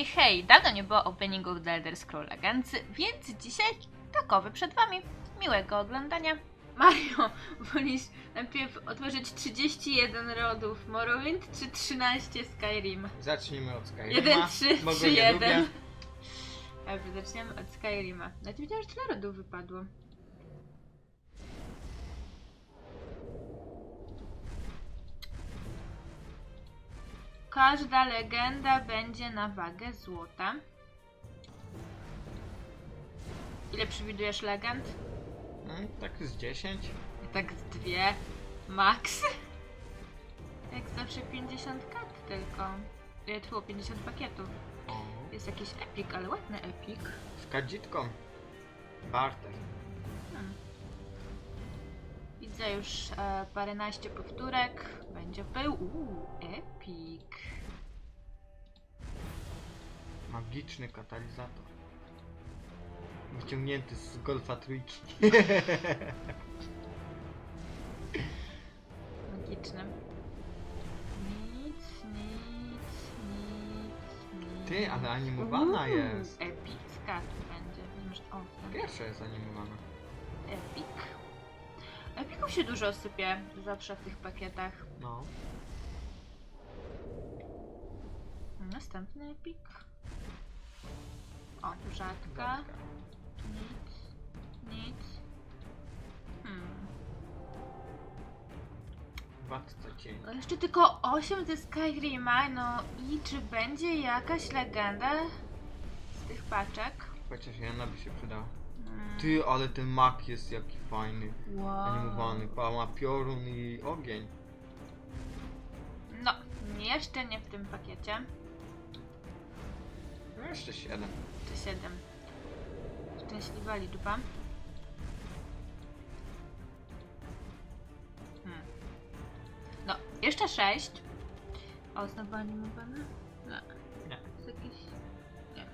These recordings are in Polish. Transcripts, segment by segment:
Hej, hej! Dawno nie było openingów do Elder Scroll Legends, więc dzisiaj takowy przed wami. Miłego oglądania. Mario, wolisz najpierw otworzyć 31 rodów Morrowind czy 13 Skyrim? Zacznijmy od Skyrima. 1, 3, bo 3, go nie 1. lubię. Dobrze, zaczniemy od Skyrima. Nawet nie wiedziałam, że tyle rodów wypadło. Każda legenda będzie na wagę złota. Ile przewidujesz legend? Mm, tak z 10. Tak z dwie. Max. Jak zawsze 50 kart tylko. Ile było 50 pakietów. Jest jakiś epic, ale ładny epic. z kadzitką. Barter. Widzę już e, paręnaście powtórek. Będzie był. Uuu, epic. Magiczny katalizator. Wyciągnięty z golfa trójki. Magiczny. Nic, nic, nic, nic. Ty, ale animowana Uuu, jest. Epicka tu będzie. Nie masz- O, ten Pierwsza jest animowana. epic. Epików się dużo sypie zawsze w tych pakietach. No. Następny epik. O, tu rzadka. Rzadka. Nic. Nic. Hmm. Władca. No jeszcze tylko 8 ze Skyrima, no i czy będzie jakaś legenda z tych paczek? Chociaż jedna by się przydała. Ty, ale ten mak jest jaki fajny. Wow. Animowany. Pa, ma piorun i ogień. No, jeszcze nie w tym pakiecie. No jeszcze 7. Czy 7. Szczęśliwa liczba. Hmm. No, jeszcze 6. O, znowu animowane? Nie. Nie. Jest jakiś... Nie.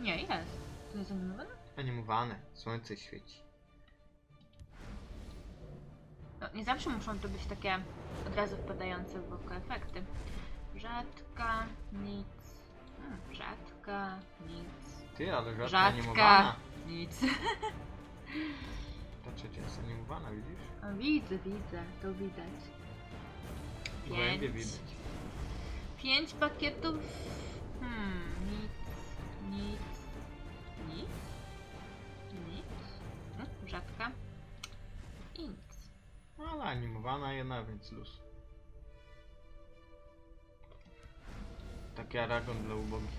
Nie, jest. To jest animowane? Animowane. Słońce świeci. No, nie zawsze muszą to być takie od razu wpadające w oko efekty. Rzadka, nic. Hmm, rzadka, nic. Ty, ale rzadka Rzadka, animowana. nic. Ta trzecia jest animowana, widzisz? O, widzę, widzę, to widać. Pięć. widać. Pięć pakietów. Hmm, nic, nic, Rzadka. I nic. Ale animowana jedna, więc luz. Taki Aragon dla ubogich.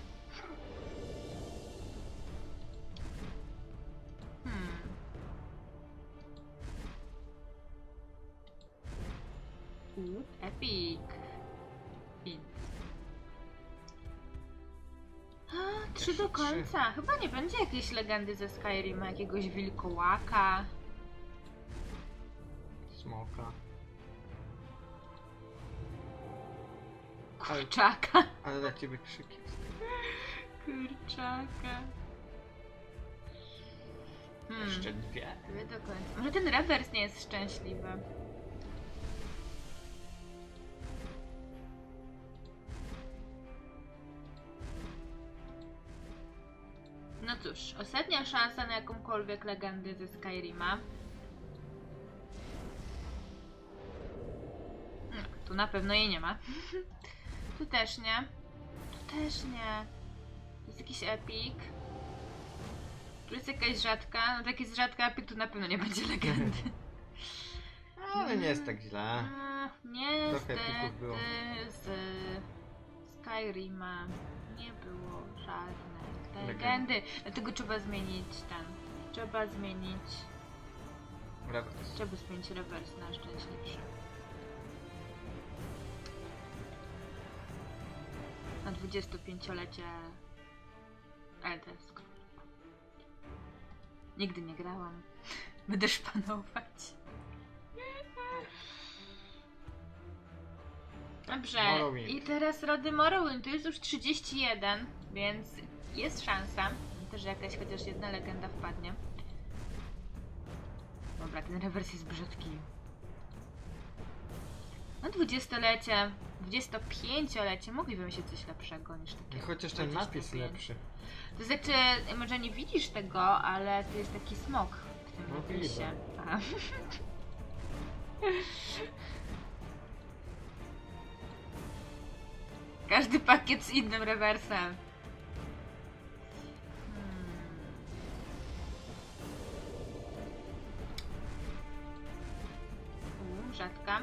Hmm. Uuu, epic. Trzy do końca. Chyba nie będzie jakiejś legendy ze Skyrima, jakiegoś wilkołaka. Smoka. Kurczaka. Ale dla ciebie krzyk jest. Kurczaka. Hmm. Jeszcze dwie. Dwie do końca. Może ten rewers nie jest szczęśliwy. Cóż, ostatnia szansa na jakąkolwiek legendę ze Skyrima. No, tu na pewno jej nie ma. tu też nie. Tu też nie. Jest jakiś epik. Tu jest jakaś rzadka. No tak jest rzadka epik, tu na pewno nie będzie legendy. Ale nie jest tak źle. Mm, epików było. z Skyrima nie było żadnej Legendy. Dlatego trzeba zmienić ten. Trzeba zmienić. Rewers. Trzeba zmienić rewers na szczęśliwszy. Na 25-lecie Elder. Nigdy nie grałam. Będę szpanować. Dobrze. Morrowind. I teraz rody Morrowind. To jest już 31, więc jest szansa, też że jakaś chociaż jedna legenda wpadnie. Dobra, ten rewers jest brzydki. No dwudziestolecie, 25-lecie mogliby się coś lepszego niż takie. Chociaż ten napis 25. lepszy. To znaczy, może nie widzisz tego, ale to jest taki smok w tym No napisie. Każdy pakiet z innym rewersem. Rzadka,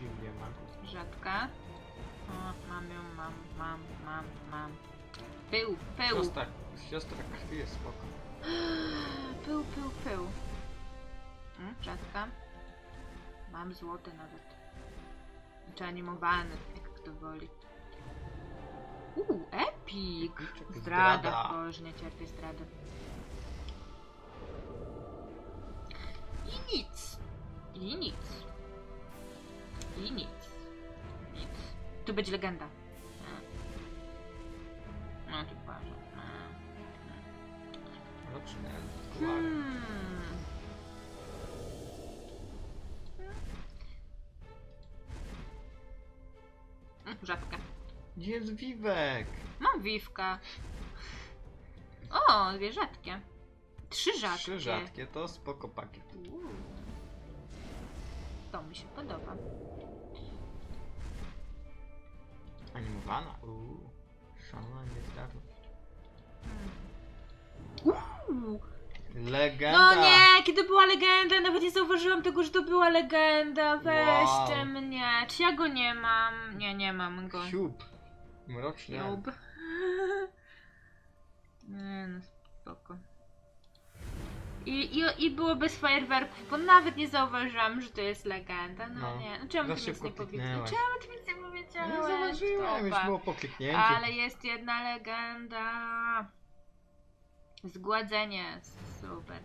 Biblia Markus. rzadka. O, mam ją, mam, mam, mam, mam. Pył, pył. Siostra, siostra krwi jest spoko. Pył, pył, pył. Mm, rzadka. Mam złote nawet. Czy animowany, jak kto woli. Uuu, epic! Epiczek, Zdrada. zdrada. Boże, nie cierpię zdrady. I nic. I nic. I nic. Nic. Tu będzie legenda. No, no tu parzę. No. Roczny elf. Hmm. Mm, Rzadka. Gdzie jest Wiwek? Mam wiwka. O, dwie rzadkie. Trzy rzadkie. Trzy rzadkie, to spoko pakiet. Uuu. To mi się podoba. Animowana? Uuu. Szalenie zdarło. Uuu. Legenda! No nie, kiedy była legenda, nawet nie zauważyłam tego, że to była legenda. Weźcie Wow. mnie. Czy ja go nie mam? Nie, nie mam go. Siup. Mroczny. Job. Nie no, spoko. I, i, I było bez fajerwerków, bo nawet nie zauważyłam, że to jest legenda. No, No. nie, no czemu Za ty nic nie powiedziałeś? Czemu ty nic nie powiedziałeś? Nie zauważyłem, już było po kliknięciu. Ale jest jedna legenda. Zgładzenie. Super.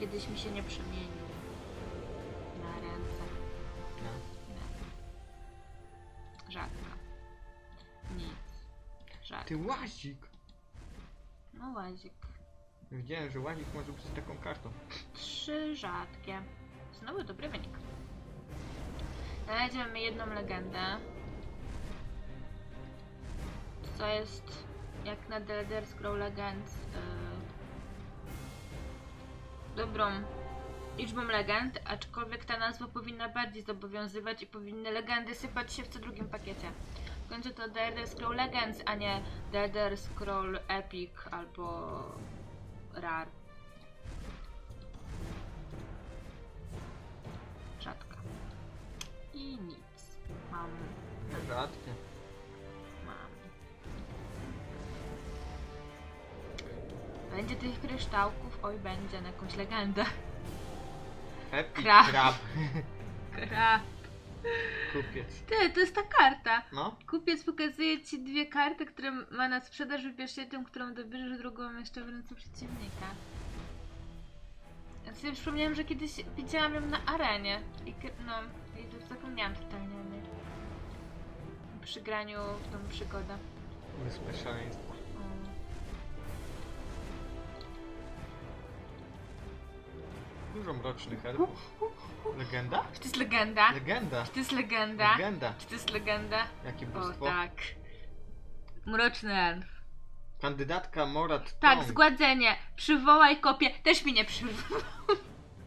Kiedyś mi się nie przemienił. Na ręce. No. Nie. Rzadka. Nic. Rzadka. Ty łazik! No łazik. Wiedziałem, że łazik może być taką kartą. Trzy rzadkie. Znowu dobry wynik. Na razie mamy jedną legendę. Co jest jak na The Elder Scroll Legends yy, dobrą liczbą legend, aczkolwiek ta nazwa powinna bardziej zobowiązywać i powinny legendy sypać się w co drugim pakiecie. W końcu to The Elder Scroll Legends, a nie The Elder Epic albo Rare. Rzadka. I nic. Mam, Rzadkie. mam. Będzie tych kryształków, oj będzie na jakąś legendę. Epic Krab. krab. Kra. Kupiec. Ty, to jest ta karta. No? Kupiec pokazuje ci dwie karty, które ma na sprzedaż, wybierz jedną, którą dobierzesz, drugą jeszcze w ręce przeciwnika. Ja sobie przypomniałam, że kiedyś widziałam ją na arenie. I, no, i to zapomniałam totalnie o niej. Przy graniu w tą przygodę. Wyspę Dużo mrocznych elfów. Legenda? Czy to jest legenda? Legenda. Czy to jest legenda? Legenda. Czy to jest legenda? Jakie O bóstwo? tak. Mroczny elf. Kandydatka Morat Tak, Tong. zgładzenie. Przywołaj kopię. Też mi nie przywołał.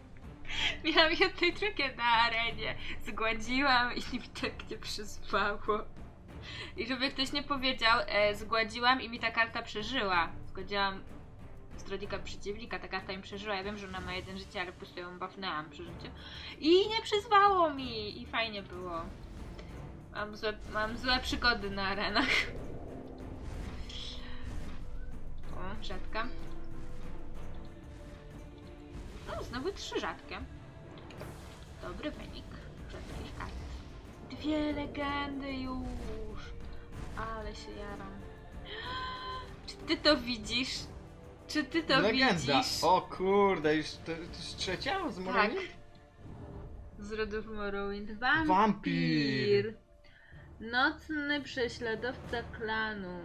Miałam jednej drugie na arenie. Zgładziłam i mi tak nie przyzwało. I żeby ktoś nie powiedział, e, zgładziłam i mi ta karta przeżyła. Zgładziłam stronnika przeciwnika, ta karta mi przeżyła. Ja wiem, że ona ma jeden życie, ale po prostu ją bafnęłam przy życiu. I nie przyzwało mi. I fajnie było. Mam złe, mam złe przygody na arenach. O, rzadka. No, znowu trzy rzadkie. Dobry wynik rzadkich kart. Dwie legendy już. Ale się jaram. Czy ty to widzisz? Czy ty to Legenda. widzisz? O kurde, już to, to jest trzecia z tak. Moroni? Z rodów Morrowind. Wampir. Wampir. Nocny prześladowca klanu.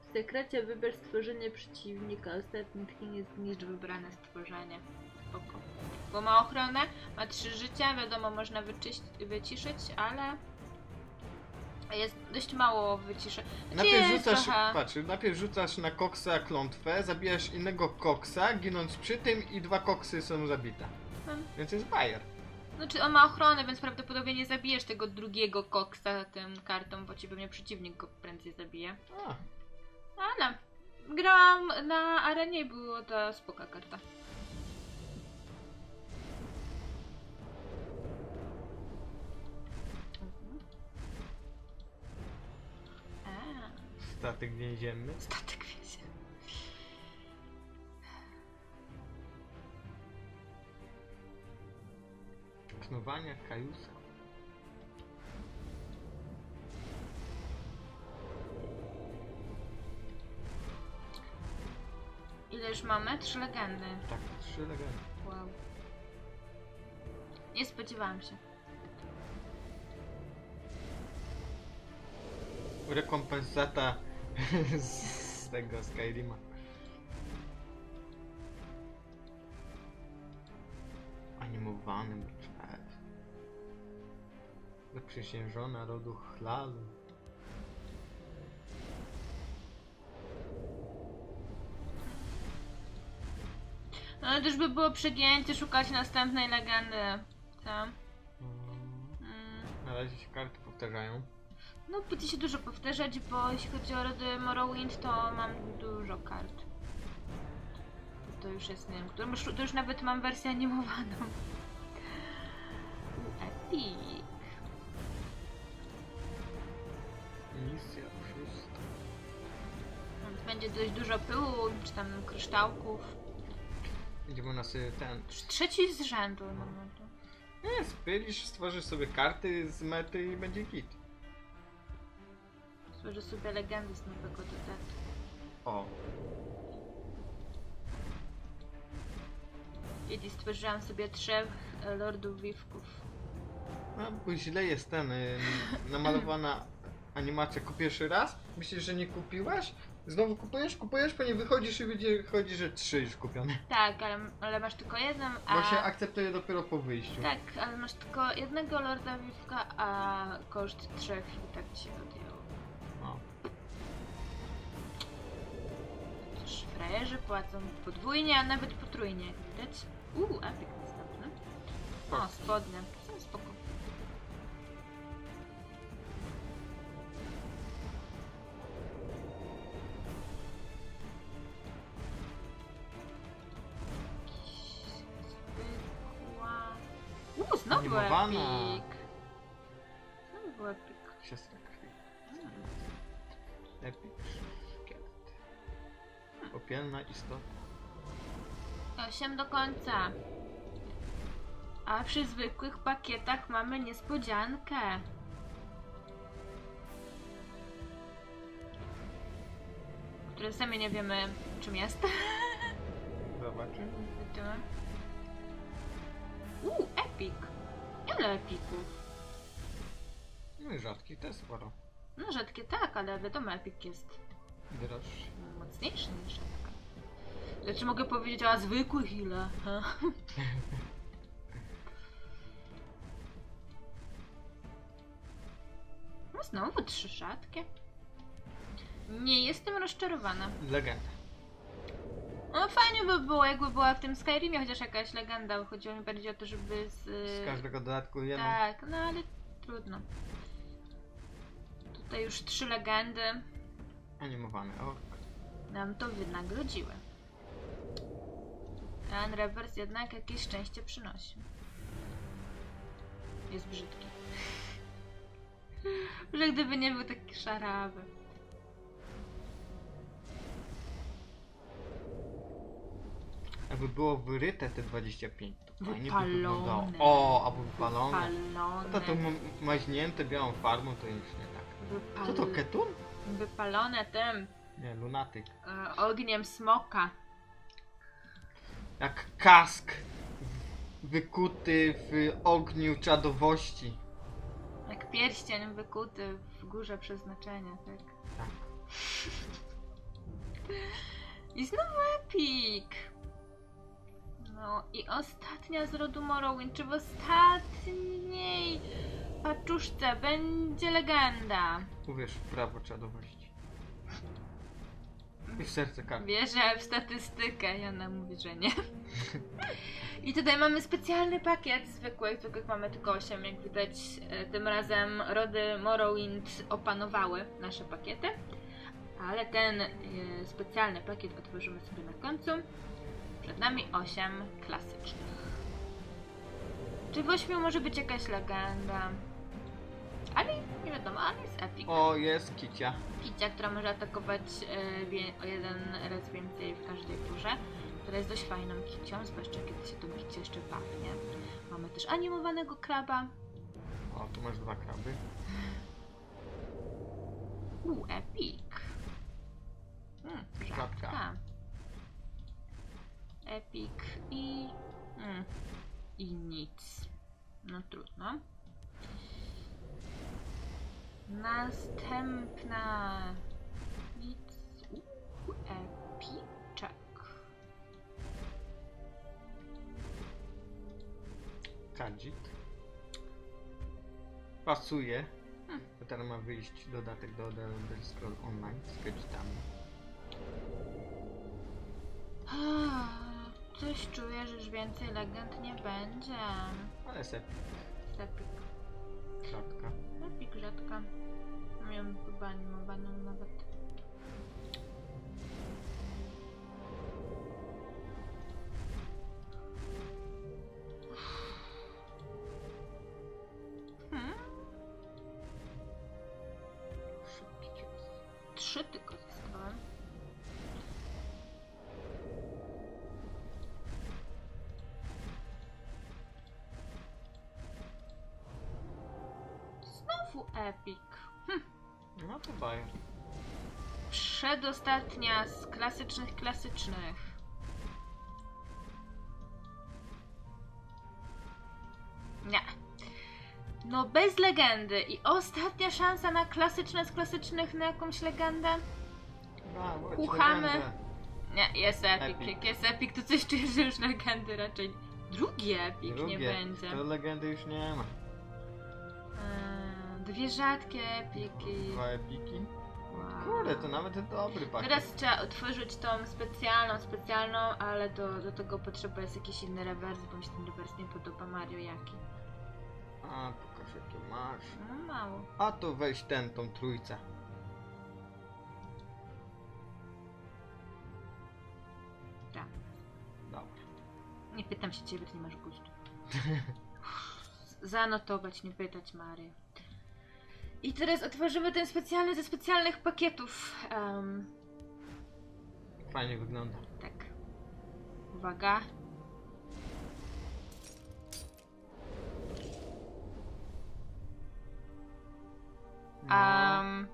W sekrecie wybierz stworzenie przeciwnika. Ostatni tchnienie zniszcz wybrane stworzenie. Spoko. Bo ma ochronę, ma trzy życia, wiadomo, można wyciszyć, ale jest dość mało wyciszy. Najpierw jest rzucasz, trochę- patrz, najpierw rzucasz na koksa klątwę, zabijasz innego koksa, ginąc przy tym i dwa koksy są zabite. Hmm. Więc jest bajer. Znaczy on ma ochronę, więc prawdopodobnie nie zabijesz tego drugiego koksa tym kartą, bo ci pewnie przeciwnik go prędzej zabije. A, Ale grałam na arenie i było to spoko karta. Statek więzienny. statek wiecie. Knowania Kajusa. Ile już mamy? Trzy legendy. Tak, trzy legendy. Wow. Nie spodziewałam się. Rekompensata z tego Skyrima. Animowanym czas. Zaprzysiężona rodu chlalu. No ale też by było przegięcie szukać następnej legendy. Co? Mm, Mm. Na razie się karty powtarzają. No, będzie się dużo powtarzać, bo jeśli chodzi o rody Morrowind, to mam dużo kart. To już jest, nie wiem, którą już, to już nawet mam wersję animowaną. Epic. Misja szósta. Więc Będzie dość dużo pyłu, czy tam kryształków. Będziemy na sobie ten. Już trzeci z rzędu, no, no to. Nie, spylisz, stworzysz sobie karty z mety i będzie git. Stworzę sobie legendy z nowego dodatku. O, Kiedyś stworzyłam sobie trzech e, Lordów Wiwków. no, bo źle jest ten. y, namalowana animacja. Kupisz raz? Myślisz, że nie kupiłaś? Znowu kupujesz, kupujesz, później wychodzisz i będzie chodzi, że trzy już kupione. Tak, ale, ale masz tylko jedną, a... Bo się akceptuje dopiero po wyjściu. Tak, ale masz tylko jednego Lorda Wiwka, a koszt trzech i tak ci się frajerzy płacą podwójnie, a nawet potrójnie, jak widać. Uuu, epic następny. O, spodnie. Są spoko. Zwykła... Uuu, znowu Animowana. epic. Znowu epic. Siostra krwi. Hmm. Epic. Popielna istota. 8 do końca. A przy zwykłych pakietach mamy niespodziankę. Które sami nie wiemy czym jest. Zobaczymy. Zobaczymy. Uuu, epic. Ile epików? No i rzadki też sporo. No rzadkie tak, ale wiadomo epic jest Droższy. mocniejszy niż rzadka. Znaczy mogę powiedzieć o zwykłych ile? Ha? No znowu trzy rzadkie. Nie jestem rozczarowana. Legenda. No fajnie by było, jakby była w tym Skyrimie chociaż jakaś legenda. Chodziło mi bardziej o to, żeby z... Z każdego dodatku jedną. Tak, no ale trudno. Tutaj już trzy legendy Animowany ork. nam to wynagrodziły. Ten rewers jednak jakieś szczęście przynosi. Jest brzydki. Że gdyby nie był taki szarawy. Jakby było wyryte te 25, to fajnie by Wypalone. wyglądało. O, albo wypalone. Wypalone. No to ma- maźnięte białą farbą to już nie tak. Co to, ketun? Wypalone tym Nie, lunatyk. e, ogniem smoka. Jak kask wykuty w ogniu czadowości. Jak pierścień wykuty w górze przeznaczenia, tak? Tak. I znowu epic! No, No i ostatnia z rodu Morrowind, czy w ostatniej paczuszce będzie legenda? Uwierz w prawo czadowości. I w serce karty. Wierzę w statystykę, Jana mówi, że nie. I tutaj mamy specjalny pakiet zwykłych, zwykłych mamy tylko 8, jak widać e, tym razem rody Morrowind opanowały nasze pakiety. Ale ten e, specjalny pakiet otworzymy sobie na końcu. Przed nami 8 klasycznych. Czy w 8 może być jakaś legenda? Ale nie wiadomo, ale jest epic. O, jest kicia. Kicia, która może atakować e, o jeden raz więcej w każdej turze, która jest dość fajną kicią, zwłaszcza kiedy się tą kicię jeszcze pachnie. Mamy też animowanego kraba. O, tu masz dwa kraby. U, epic. Hmm, Rzadka. rzadka. Epic i... Mm, I nic. No trudno. Następna... Nic. Epiczek. Kadzit. Pasuje. Hmm. Bo teraz ma wyjść dodatek do The Elder Scroll Online z kadzitami. Coś czuję, że już więcej legend nie będzie. Ale jest epic. Epic. Miałam chyba animowaną nawet. Hmm? Szybki cios. Trzy tylko Epic. No to bajer. Przedostatnia z klasycznych klasycznych. Nie. No bez legendy. I ostatnia szansa na klasyczne z klasycznych na jakąś legendę? Brawo, Uchamy. legendę. Nie, jest epic. Epic. Jak jest epic, to coś czuję, że już legendy raczej. Drugi epic nie Drugie. będzie. To legendy już nie ma. Dwie rzadkie epiki. Dwa epiki. Wow. Kurde, to nawet dobry pakiet. Teraz trzeba otworzyć tą specjalną, specjalną, ale do, do tego potrzeba jest jakiś inny rewers, bo mi się ten rewers nie podoba. Mario jaki? A, pokaż jakie masz. No mało. A to weź ten, tą trójcę. Tak. Dobra. Nie pytam się ciebie, ty nie masz gustu. Zanotować, nie pytać Mary. I teraz otworzymy ten specjalny ze specjalnych pakietów. Em, Fajnie wygląda. tak. Uwaga. No, Um,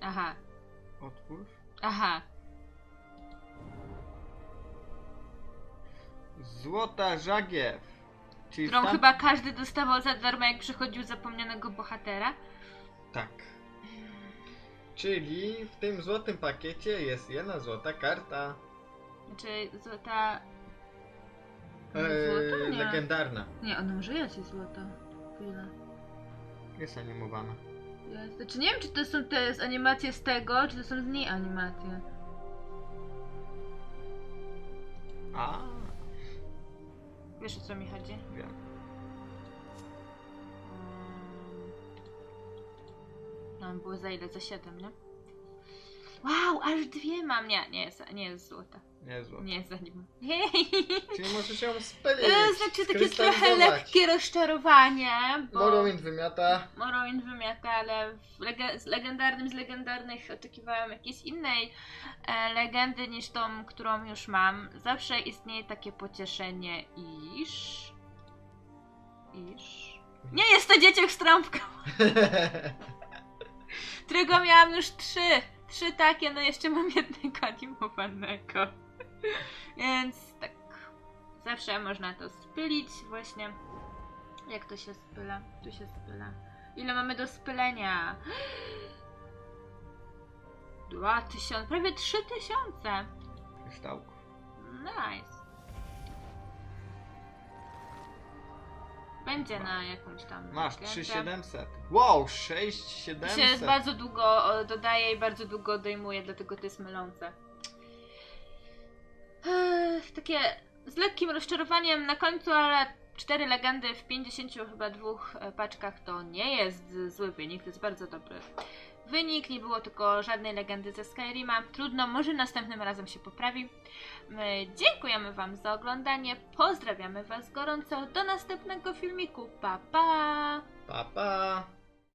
aha, otwórz. aha. Złota żagiew. Czyli Którą tam... chyba każdy dostawał za darmo, jak przychodził zapomnianego bohatera. Tak. Czyli w tym złotym pakiecie jest jedna złota karta. Znaczy, złota. Eee, Złota? Nie. legendarna. Nie, ona może jest złota. Chwila. Jest animowana. Jest. Znaczy, nie wiem, czy to są te z animacje z tego, czy to są z niej animacje. A, Wiesz o co mi chodzi? wiem. No, było za ile? Za 7, nie? Wow, aż dwie mam. Nie, nie jest, nie jest złota. Nie jest złota. Nie jest zanim. Czyli możesz ją spylić. E, Znaczy takie trochę lekkie rozczarowanie, bo Morrowind wymiata. Morrowind wymiata, ale w lege- z legendarnym z legendarnych oczekiwałam jakiejś innej e, legendy niż tą, którą już mam. Zawsze istnieje takie pocieszenie, iż... iż... Nie jest to dzieciak z trąbką, którego miałam już trzy. Trzy takie, no jeszcze mam jednego animowanego. Więc tak, zawsze można to spylić właśnie. Jak to się spyla? Tu się spyla. Ile mamy do spylenia? Dwa tysiące, prawie trzy tysiące. Kryształków. Nice. Będzie na jakąś tam. Masz legendę. 3700. Wow, się 6700. bardzo długo dodaje i bardzo długo odejmuje, dlatego to jest mylące. Ech, takie z lekkim rozczarowaniem na końcu, ale cztery legendy w 50 chyba dwóch e, paczkach to nie jest zły wynik, to jest bardzo dobry wynik. Nie było tylko żadnej legendy ze Skyrima. Trudno, może następnym razem się poprawi. My dziękujemy Wam za oglądanie. Pozdrawiamy Was gorąco. Do następnego filmiku. Pa pa! Pa, pa.